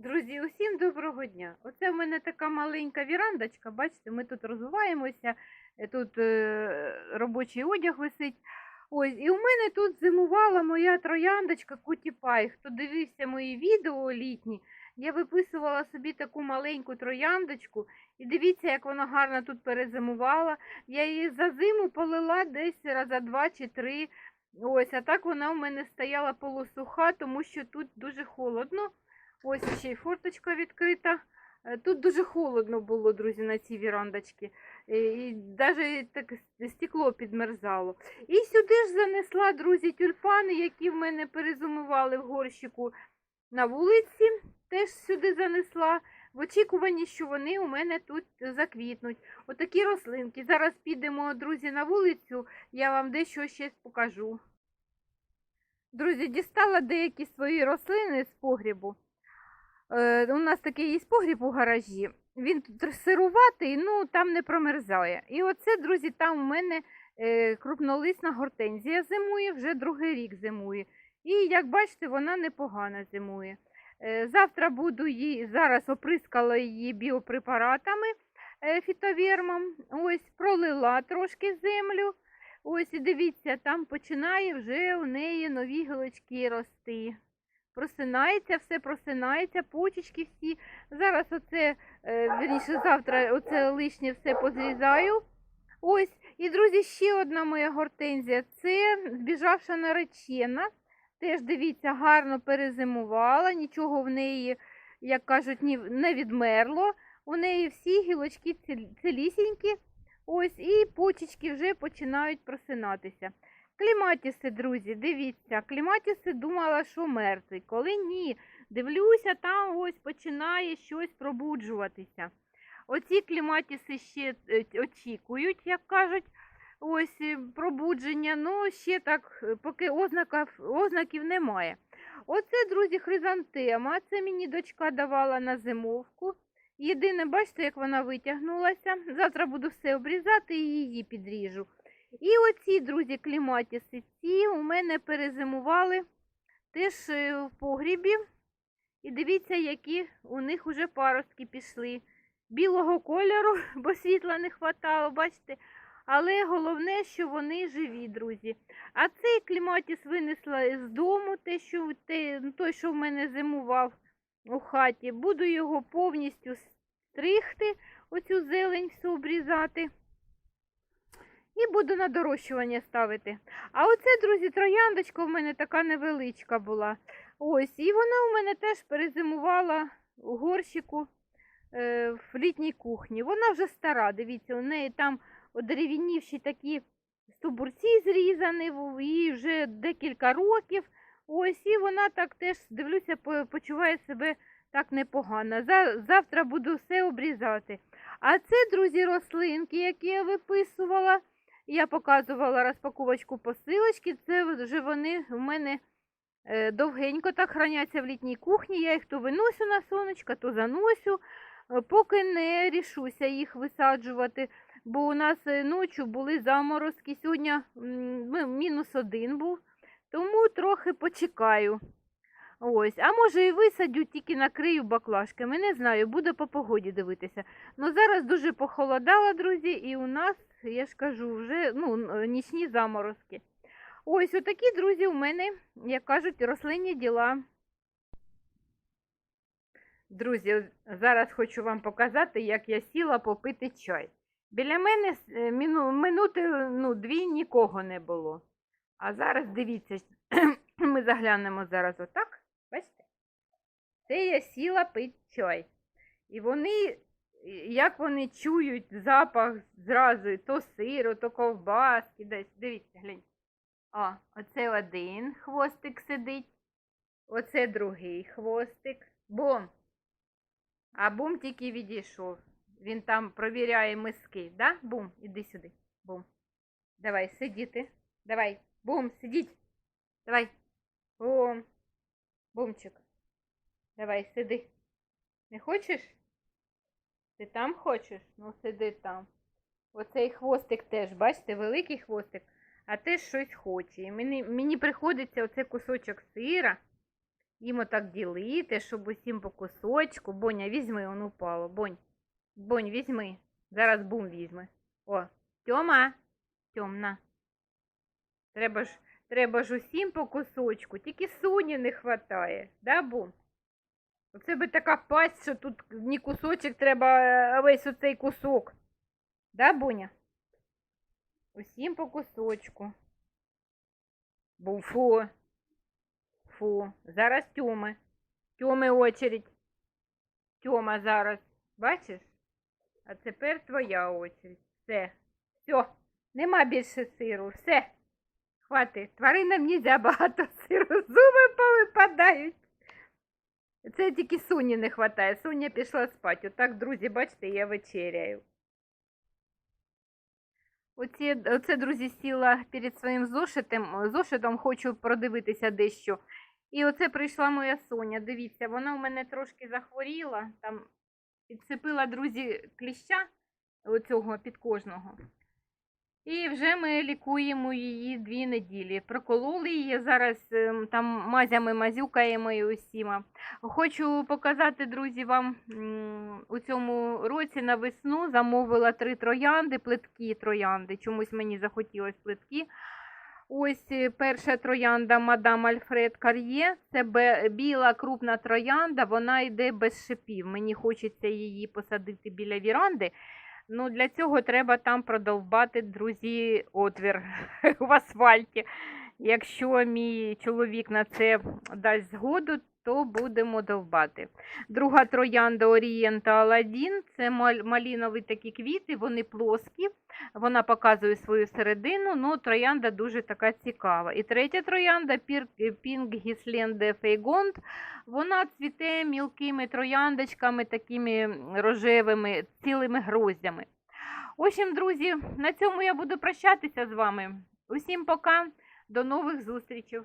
Друзі, усім доброго дня. Оце в мене така маленька вірандочка. Бачите, ми тут розвиваємося, е, тут е, робочий одяг висить. Ось, і у мене тут зимувала моя трояндочка Кутіпай. Хто дивився мої відео літні, я виписувала собі таку маленьку трояндочку. І дивіться, як вона гарно тут перезимувала. Я її за зиму полила десь раза два чи три. Ось, а так вона у мене стояла полусуха, тому що тут дуже холодно. Ось ще й форточка відкрита. Е, Тут дуже холодно було, друзі, на цій вірандочці. Е, І навіть так стекло підмерзало. І сюди ж занесла, друзі, тюльпани, які в мене перезимували в горщику на вулиці. Теж сюди занесла. В очікуванні, що вони у мене тут заквітнуть. Отакі рослинки. Зараз підемо, друзі, на вулицю, я вам дещо ще покажу. Друзі, дістала деякі свої рослини з погрібу. Е, у нас такий є погріб у гаражі. Він сируватий, ну там не промерзає. І оце, друзі, там у мене е, крупнолисна гортензія зимує, вже другий рік зимує. І як бачите, вона непогано зимує. Е, завтра буду її, зараз оприскала її біопрепаратами фітовермом. Ось пролила трошки землю. Ось і дивіться, там починає вже у неї нові гілочки рости. Просинається, все просинається, почечки всі. Зараз оце, е, вірніше, завтра оце лишнє все позрізаю. Ось, і, друзі, ще одна моя гортензія. Це збіжавша наречена. Теж, дивіться, гарно перезимувала, нічого в неї, як кажуть, не відмерло. У неї всі гілочки цілісінькі. Ось, і почечки вже починають просинатися. Кліматіси, друзі, дивіться, кліматіси думала, що мертвий. Коли ні, дивлюся, там ось починає щось пробуджуватися. Оці кліматіси ще е, очікують, як кажуть, ось е, пробудження. Ну, ще так, е, поки ознаків, ознаків немає. Оце, друзі, хризантема. Це мені дочка давала на зимовку. Єдине, бачите, як вона витягнулася. Завтра буду все обрізати і її підріжу. І оці, друзі, кліматіси, ці у мене перезимували теж е, в погрібі. І дивіться, які у них уже паростки пішли. Білого кольору, бо світла не хватало, бачите. Але головне, що вони живі, друзі. А цей кліматіс винесла з дому, те, що, те, той, що в мене зимував у хаті. Буду його повністю стригти, оцю зелень всю обрізати. І буду на дорощування ставити. А оце, друзі, трояндочка в мене така невеличка була. Ось, і вона у мене теж перезимувала у горщику е, в літній кухні. Вона вже стара, дивіться, у неї там одеревінівші такі стовбурці зрізані, їй вже декілька років. Ось, і вона так теж, дивлюся, почуває себе так непогано. Завтра буду все обрізати. А це, друзі, рослинки, які я виписувала. Я показувала розпаковочку посилочки. Це вже вони в мене е, довгенько так храняться в літній кухні. Я їх то виносю на сонечко, то заносю, е, поки не рішуся їх висаджувати. Бо у нас е, ночі були заморозки. Сьогодні ну, мінус один був, тому трохи почекаю. Ось, а може і висадю, тільки накрию баклажками. Не знаю, буду по погоді дивитися. Ну зараз дуже похолодало, друзі, і у нас, я ж кажу, вже ну, нічні заморозки. Ось отакі, друзі, у мене, як кажуть, рослинні діла. Друзі, зараз хочу вам показати, як я сіла попити чай. Біля мене е, минути ну, дві нікого не було. А зараз дивіться, ми заглянемо зараз отак. Це я сіла пити чай. І вони, як вони чують запах зразу, то сиру, то ковбаски, десь. Дивіться, гляньте. О, оце один хвостик сидить, оце другий хвостик. Бум. А бум тільки відійшов. Він там провіряє миски, да? Бум, іди сюди. Бум. Давай, сидіти. Давай. Бум, сидіть. Давай. Бум. Бумчик. Давай, сиди. Не хочеш? Ти там хочеш? Ну, сиди там. Оцей хвостик теж, бачите, великий хвостик, а теж щось хоче. І мені, мені приходиться оцей кусочок сира їм отак ділити, щоб усім по кусочку. Боня, візьми, воно упало. Бонь, Бонь, візьми. Зараз бум візьме. О, Тьома, Тьомна. Треба ж, треба ж усім по кусочку, тільки суні не хватає, да, бум? Оце би така пасть, що тут не кусочок, треба а весь оцей кусок. Да, Буня? Усім по кусочку. Бум, фу. Фу. Зараз Тьоми. Тьоми очередь. Тьома зараз. Бачиш? А тепер твоя очередь. Все. Все. Нема більше сиру. Все. Хватить. Тваринам нельзя багато сиру. Зуби повипадають. Це тільки Соні не вистачає. Соня пішла спати. Отак, друзі, бачите, я вечеряю. Оці, оце, друзі, сіла перед своїм зошитом, зошитом, хочу продивитися дещо. І оце прийшла моя Соня. Дивіться, вона у мене трошки захворіла, там підсипила, друзі, кліща оцього підкожного. І вже ми лікуємо її дві неділі. Прокололи її зараз ем, там мазями мазюкаємо і усіма. Хочу показати, друзі, вам у цьому році на весну замовила три троянди, плиткі троянди. Чомусь мені захотілось плиткі. Ось е, перша троянда мадам Альфред Кар'є. Це біла крупна троянда, вона йде без шипів. Мені хочеться її посадити біля віранди. Ну, для цього треба там продовбати, друзі, отвір в асфальті. Якщо мій чоловік на це дасть згоду, то будемо довбати. Друга троянда Орієнта Аладдін – це мал- малінові такі квіти, вони плоскі. Вона показує свою середину, ну троянда дуже така цікава. І третя троянда Пінк Гісленде Фейгонд. Вона цвіте мілкими трояндочками, такими рожевими, цілими гроздями. В друзі, на цьому я буду прощатися з вами. Усім пока, до нових зустрічей.